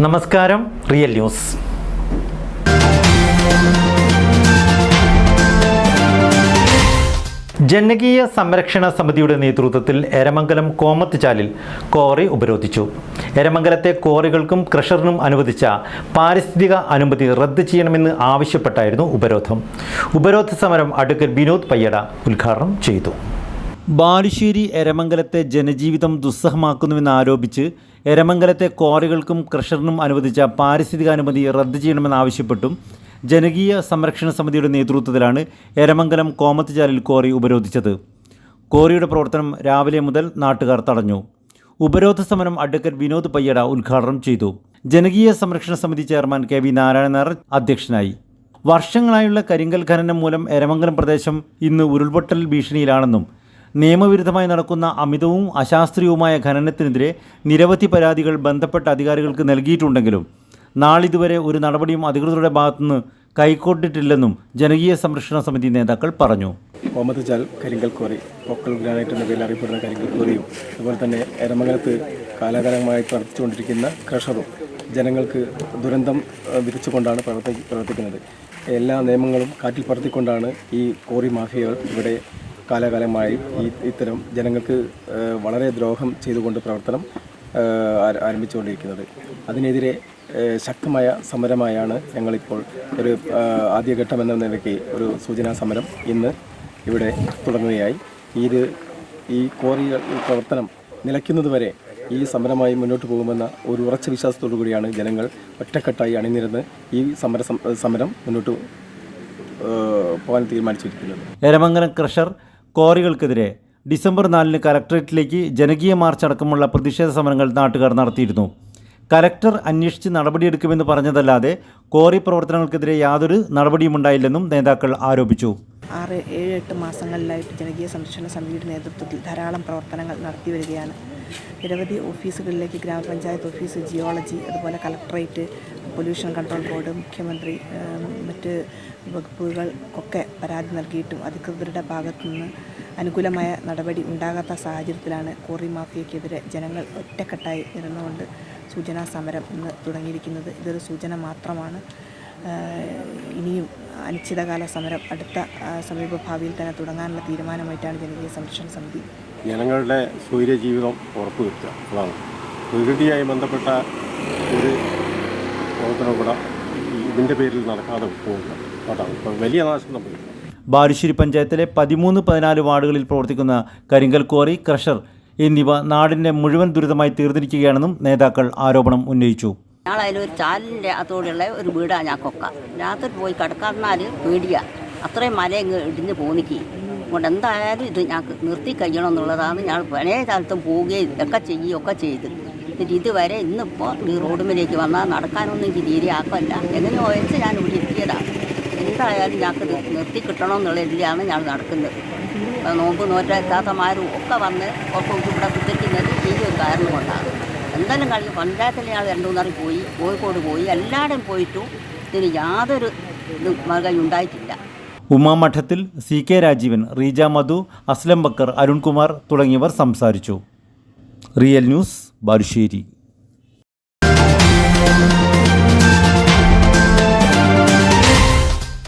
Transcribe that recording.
നമസ്കാരം real news. ജനകീയ സംരക്ഷണ സമിതിയുടെ നേതൃത്വത്തിൽ എരമംഗലം കോമത്തുചാലിൽ കോറി ഉപരോധിച്ചു. എരമംഗലത്തെ കോറികൾക്കും ക്രഷറിനും അനുവദിച്ച പാരിസ്ഥിതിക അനുമതി റദ്ദ് ചെയ്യണമെന്ന് ആവശ്യപ്പെട്ടായിരുന്നു ഉപരോധം. ഉപരോധ സമരം അഡ്വക്കേറ്റ് വിനോദ് പയ്യട ഉദ്ഘാടനം ചെയ്തു. ബാലുശ്ശേരി എരമംഗലത്തെ ജനജീവിതം ദുസ്സഹമാക്കുന്നുവെന്നാരോപിച്ച് എരമംഗലത്തെ ക്വാറികൾക്കും ക്രഷറിനും അനുവദിച്ച പാരിസ്ഥിതിക അനുമതി റദ്ദ് ചെയ്യണമെന്നാവശ്യപ്പെട്ടും ജനകീയ സംരക്ഷണ സമിതിയുടെ നേതൃത്വത്തിലാണ് എരമംഗലം കോമത്തുചാലിൽ ക്വാറി ഉപരോധിച്ചത്. ക്വാറിയുടെ പ്രവർത്തനം രാവിലെ മുതൽ നാട്ടുകാർ തടഞ്ഞു. ഉപരോധ സമരം അഡ്വക്കേറ്റ് വിനോദ് പയ്യട ഉദ്ഘാടനം ചെയ്തു. ജനകീയ സംരക്ഷണ സമിതി chairman K V Narayana Nair അധ്യക്ഷനായി. വർഷങ്ങളായുള്ള കരിങ്കൽ ഖനനം മൂലം എരമംഗലം പ്രദേശം ഇന്ന് ഉരുൾപൊട്ടൽ ഭീഷണിയിലാണെന്നും നിയമവിരുദ്ധമായി നടക്കുന്ന അമിതവും അശാസ്ത്രീയവുമായ ഖനനത്തിനെതിരെ നിരവധി പരാതികൾ ബന്ധപ്പെട്ട അധികാരികൾക്ക് നൽകിയിട്ടുണ്ടെങ്കിലും നാളിതുവരെ ഒരു നടപടിയും അധികൃതരുടെ ഭാഗത്തുനിന്ന് കൈക്കൊണ്ടിട്ടില്ലെന്നും ജനകീയ സംരക്ഷണ സമിതി നേതാക്കൾ പറഞ്ഞു. കോമത്തുചാൽ കരിങ്കൽ കോറി പൊക്കൽ ഗ്രാനൈറ്റ് എന്ന പേരിൽ അറിയപ്പെടുന്ന കരിങ്കൽ കോറിയും അതുപോലെ തന്നെ എരമംഗലത്ത് കാലാകാലമായി പ്രവർത്തിച്ചുകൊണ്ടിരിക്കുന്ന ക്രഷറും ജനങ്ങൾക്ക് ദുരന്തം വിധിച്ചുകൊണ്ടാണ് പ്രവർത്തി പ്രവർത്തിക്കുന്നത്. എല്ലാ നിയമങ്ങളും കാറ്റിൽ പറത്തിക്കൊണ്ടാണ് ഈ കോറി മാഫിയകൾ ഇവിടെ കാലാകാലമായി ഈ ഇത്തരം ജനങ്ങൾക്ക് വളരെ ദ്രോഹം ചെയ്തുകൊണ്ട് പ്രവർത്തനം ആരംഭിച്ചുകൊണ്ടിരിക്കുന്നത്. അതിനെതിരെ ശക്തമായ സമരമായാണ് ഞങ്ങളിപ്പോൾ ഒരു ആദ്യഘട്ടമെന്ന നിലയ്ക്ക് ഒരു സൂചനാ സമരം ഇന്ന് ഇവിടെ തുടങ്ങുകയായി. ഇത് ഈ കോറി പ്രവർത്തനം നിലയ്ക്കുന്നതുവരെ ഈ സമരമായി മുന്നോട്ട് പോകുമെന്ന ഒരു ഉറച്ച വിശ്വാസത്തോടു കൂടിയാണ് ജനങ്ങൾ ഒറ്റക്കെട്ടായി അണിനിരന്ന് ഈ സമര സമരം മുന്നോട്ട് പോകാൻ തീരുമാനിച്ചിരിക്കുന്നത്. എരമംഗലം ക്രഷർ ക്വാറികൾക്കെതിരെ ഡിസംബർ നാലിന് കലക്ടറേറ്റിലേക്ക് ജനകീയ മാർച്ച് അടക്കമുള്ള പ്രതിഷേധ സമരങ്ങൾ നാട്ടുകാർ നടത്തിയിരുന്നു. കലക്ടർ അന്വേഷിച്ച് നടപടിയെടുക്കുമെന്ന് പറഞ്ഞതല്ലാതെ ക്വാറി പ്രവർത്തനങ്ങൾക്കെതിരെ യാതൊരു നടപടിയും ഉണ്ടായില്ലെന്നും നേതാക്കൾ ആരോപിച്ചു. ആറ് ഏഴ് എട്ട് മാസങ്ങളിലായിട്ട് ജനകീയ സംരക്ഷണ സമിതിയുടെ നേതൃത്വത്തിൽ ധാരാളം പ്രവർത്തനങ്ങൾ നടത്തി വരികയാണ്. നിരവധി ഓഫീസുകളിലേക്ക് ഗ്രാമപഞ്ചായത്ത് ഓഫീസ് ജിയോളജി അതുപോലെ കളക്ടറേറ്റ് പൊല്യൂഷൻ കൺട്രോൾ ബോർഡ് മുഖ്യമന്ത്രി മറ്റ് വകുപ്പുകൾക്കൊക്കെ പരാതി നൽകിയിട്ടും അധികൃതരുടെ ഭാഗത്തു നിന്ന് അനുകൂലമായ നടപടി ഉണ്ടാകാത്ത സാഹചര്യത്തിലാണ് കോറി മാഫിയയ്ക്കെതിരെ ജനങ്ങൾ ഒറ്റക്കെട്ടായി നിരന്നുകൊണ്ട് സൂചനാ സമരം ഇന്ന് തുടങ്ങിയിരിക്കുന്നത്. ഇതൊരു സൂചന മാത്രമാണ്. ഇനിയും അനിശ്ചിതകാല സമരം അടുത്ത സമീപ ഭാവിയിൽ തന്നെ തുടങ്ങാനുള്ള തീരുമാനമായിട്ടാണ് ജനകീയ സംരക്ഷണ സമിതി ജനങ്ങളുടെ സൂര്യജീവിതം ജീവിതം ഉറപ്പുവരുത്തുക. അതാണ്. പ്രകൃതിയായി ബന്ധപ്പെട്ട ഒരു പ്രവർത്തനം കൂടെ ഇതിന്റെ പേരിൽ നടക്കാതെ പോകുക. അതാണ് ഇപ്പം വലിയ നാശം സംഭവിക്കുക ബാലുശ്ശേരി പഞ്ചായത്തിലെ പതിമൂന്ന് പതിനാല് വാർഡുകളിൽ പ്രവർത്തിക്കുന്ന കരിങ്കൽ ക്വാറി ക്രഷർ എന്നിവ നാടിന്റെ മുഴുവൻ ദുരിതമായി തീർന്നിരിക്കുകയാണെന്നും നേതാക്കൾ ആരോപണം ഉന്നയിച്ചു. ഞങ്ങളതിലൊരു ചാലിന്റെ അതോടെയുള്ള ഒരു വീടാണ് ഞാൻ കൊക്ക. രാത്രി പോയി കിടക്കാന്നാൽ പേടിയാ. അത്രയും മല ഇങ്ങ് ഇടിഞ്ഞ് പോന്നിക്ക്. അതുകൊണ്ട് എന്തായാലും ഇത് ഞങ്ങൾക്ക് നിർത്തി കഴിയണം എന്നുള്ളതാണ് ഞങ്ങൾ പഴയ കാലത്തും പോവുകയും ഒക്കെ ചെയ്യുകയൊക്കെ ഒക്കെ ചെയ്ത്. എന്നിട്ട് ഇതുവരെ ഇന്നിപ്പോൾ ഈ റോഡുമിലേക്ക് വന്നാൽ നടക്കാനൊന്നും എനിക്ക് തീരെ ആക്കമല്ല എങ്ങനെ വെച്ച് ഞാൻ ഇവിടെ എത്തിയതാണ്. എന്തായാലും ഞങ്ങൾക്ക് നിർത്തി കിട്ടണം എന്നുള്ള ഇതിലാണ് ഞാൻ നടക്കുന്നത്. നോമ്പ് നോറ്റെത്താത്തമാരും ഒക്കെ വന്ന് ഒക്കെ ഇവിടെ കുത്തിക്കുന്നത് ഈ ഒരു കാരണം കൊണ്ടാണ്. എന്തായാലും കളി പഞ്ചായത്തിൽ ഞങ്ങൾ രണ്ടു മൂന്നാറിൽ പോയി കോഴിക്കോട് പോയി എല്ലായിടും പോയിട്ടും ഇതിന് യാതൊരു ഇതും മറുകൈ ഉണ്ടായിട്ടില്ല. ഉമാമഠത്തിൽ സി കെ രാജീവൻ റീജ മധു അസ്ലം ബക്കർ അരുൺകുമാർ തുടങ്ങിയവർ സംസാരിച്ചു. Real news Balussery